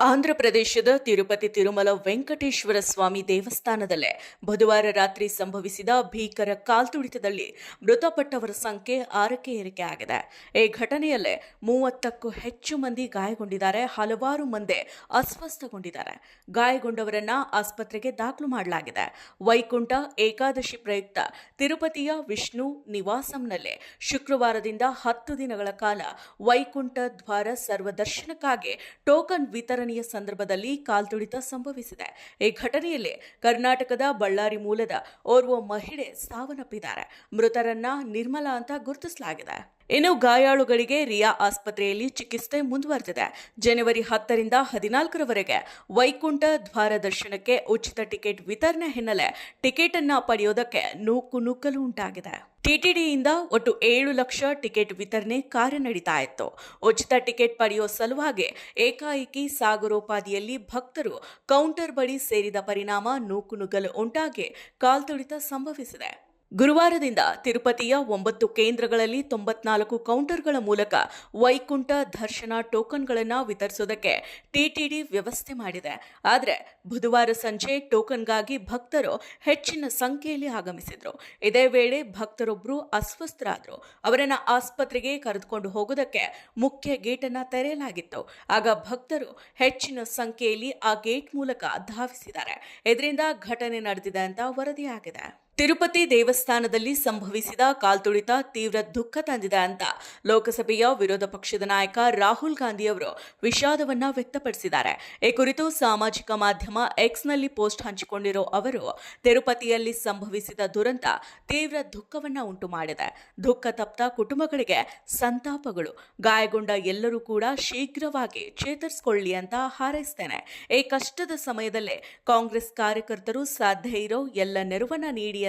ಆಂಧ್ರಪ್ರದೇಶದ ತಿರುಪತಿ ತಿರುಮಲ ವೆಂಕಟೇಶ್ವರ ಸ್ವಾಮಿ ದೇವಸ್ಥಾನದಲ್ಲೇ ಬುಧವಾರ ರಾತ್ರಿ ಸಂಭವಿಸಿದ ಭೀಕರ ಕಾಲ್ತುಳಿತದಲ್ಲಿ ಮೃತಪಟ್ಟವರ ಸಂಖ್ಯೆ ಆರಕ್ಕೆ ಏರಿಕೆ ಆಗಿದೆ. ಈ ಘಟನೆಯಲ್ಲೇ ಮೂವತ್ತಕ್ಕೂ ಹೆಚ್ಚು ಮಂದಿ ಗಾಯಗೊಂಡಿದ್ದಾರೆ. ಹಲವಾರು ಮಂದಿ ಅಸ್ವಸ್ಥಗೊಂಡಿದ್ದಾರೆ. ಗಾಯಗೊಂಡವರನ್ನ ಆಸ್ಪತ್ರೆಗೆ ದಾಖಲು ಮಾಡಲಾಗಿದೆ. ವೈಕುಂಠ ಏಕಾದಶಿ ಪ್ರಯುಕ್ತ ತಿರುಪತಿಯ ವಿಷ್ಣು ನಿವಾಸಂನಲ್ಲಿ ಶುಕ್ರವಾರದಿಂದ ಹತ್ತು ದಿನಗಳ ಕಾಲ ವೈಕುಂಠ ದ್ವಾರ ಸರ್ವದರ್ಶನಕ್ಕಾಗಿ ಟೋಕನ್ ವಿತರಣೆಯ ಸಂದರ್ಭದಲ್ಲಿ ಕಾಲ್ತುಳಿತ ಸಂಭವಿಸಿದೆ. ಈ ಘಟನೆಯಲ್ಲಿ ಕರ್ನಾಟಕದ ಬಳ್ಳಾರಿ ಮೂಲದ ಓರ್ವ ಮಹಿಳೆ ಸಾವನ್ನಪ್ಪಿದ್ದಾರೆ. ಮೃತರನ್ನ ನಿರ್ಮಲಾ ಅಂತ ಗುರುತಿಸಲಾಗಿದೆ. ಇನ್ನು ಗಾಯಾಳುಗಳಿಗೆ ರಿಯಾ ಆಸ್ಪತ್ರೆಯಲ್ಲಿ ಚಿಕಿತ್ಸೆ ಮುಂದುವರೆದಿದೆ. ಜನವರಿ ಹತ್ತರಿಂದ ಹದಿನಾಲ್ಕರವರೆಗೆ ವೈಕುಂಠ ದ್ವಾರ ದರ್ಶನಕ್ಕೆ ಉಚಿತ ಟಿಕೆಟ್ ವಿತರಣೆ ಹಿನ್ನೆಲೆ ಟಿಕೆಟ್ ಅನ್ನ ಪಡೆಯೋದಕ್ಕೆ ನೂಕು ನುಗ್ಗಲು ಉಂಟಾಗಿದೆ. ಟಿಟಿಡಿಯಿಂದ ಒಟ್ಟು ಏಳು ಲಕ್ಷ ಟಿಕೆಟ್ ವಿತರಣೆ ಕಾರ್ಯ ನಡೀತಾ ಇತ್ತು. ಉಚಿತ ಟಿಕೆಟ್ ಪಡೆಯೋ ಸಲುವಾಗಿ ಏಕಾಏಕಿ ಸಾಗರೋಪಾದಿಯಲ್ಲಿ ಭಕ್ತರು ಕೌಂಟರ್ ಬಳಿ ಸೇರಿದ ಪರಿಣಾಮ ನೂಕುನುಗ್ಗಲು ಉಂಟಾಗಿ ಕಾಲ್ತುಳಿತ ಸಂಭವಿಸಿದೆ. ಗುರುವಾರದಿಂದ ತಿರುಪತಿಯ ಒಂಬತ್ತು ಕೇಂದ್ರಗಳಲ್ಲಿ ತೊಂಬತ್ನಾಲ್ಕು ಕೌಂಟರ್ಗಳ ಮೂಲಕ ವೈಕುಂಠ ದರ್ಶನ ಟೋಕನ್ಗಳನ್ನು ವಿತರಿಸೋದಕ್ಕೆ ಟಿಟಿಡಿ ವ್ಯವಸ್ಥೆ ಮಾಡಿದೆ. ಆದರೆ ಬುಧವಾರ ಸಂಜೆ ಟೋಕನ್ಗಾಗಿ ಭಕ್ತರು ಹೆಚ್ಚಿನ ಸಂಖ್ಯೆಯಲ್ಲಿ ಆಗಮಿಸಿದರು. ಇದೇ ವೇಳೆ ಭಕ್ತರೊಬ್ಬರು ಅಸ್ವಸ್ಥರಾದರು. ಅವರನ್ನು ಆಸ್ಪತ್ರೆಗೆ ಕರೆದುಕೊಂಡು ಹೋಗೋದಕ್ಕೆ ಮುಖ್ಯ ಗೇಟನ್ನು ತೆರೆಯಲಾಗಿತ್ತು. ಆಗ ಭಕ್ತರು ಹೆಚ್ಚಿನ ಸಂಖ್ಯೆಯಲ್ಲಿ ಆ ಗೇಟ್ ಮೂಲಕ ಧಾವಿಸಿದ್ದಾರೆ. ಇದರಿಂದ ಘಟನೆ ನಡೆದಿದೆ ಅಂತ ವರದಿಯಾಗಿದೆ. ತಿರುಪತಿ ದೇವಸ್ಥಾನದಲ್ಲಿ ಸಂಭವಿಸಿದ ಕಾಲ್ತುಳಿತ ತೀವ್ರ ದುಃಖ ತಂದಿದೆ ಅಂತ ಲೋಕಸಭೆಯ ವಿರೋಧ ಪಕ್ಷದ ನಾಯಕ ರಾಹುಲ್ ಗಾಂಧಿ ಅವರು ವಿಷಾದವನ್ನ ವ್ಯಕ್ತಪಡಿಸಿದ್ದಾರೆ. ಈ ಕುರಿತು ಸಾಮಾಜಿಕ ಮಾಧ್ಯಮ ಎಕ್ಸ್ನಲ್ಲಿ ಪೋಸ್ಟ್ ಹಂಚಿಕೊಂಡಿರೋ ಅವರು, ತಿರುಪತಿಯಲ್ಲಿ ಸಂಭವಿಸಿದ ದುರಂತ ತೀವ್ರ ದುಃಖವನ್ನ ಉಂಟು ಮಾಡಿದೆ. ದುಃಖ ತಪ್ತ ಕುಟುಂಬಗಳಿಗೆ ಸಂತಾಪಗಳು. ಗಾಯಗೊಂಡ ಎಲ್ಲರೂ ಕೂಡ ಶೀಘ್ರವಾಗಿ ಚೇತರಿಸಿಕೊಳ್ಳಿ ಅಂತ ಹಾರೈಸ್ತೇನೆ. ಈ ಕಷ್ಟದ ಸಮಯದಲ್ಲೇ ಕಾಂಗ್ರೆಸ್ ಕಾರ್ಯಕರ್ತರು ಸಾಧ್ಯ ಇರೋ ಎಲ್ಲ ನೆರವನ್ನ ನೀಡಿ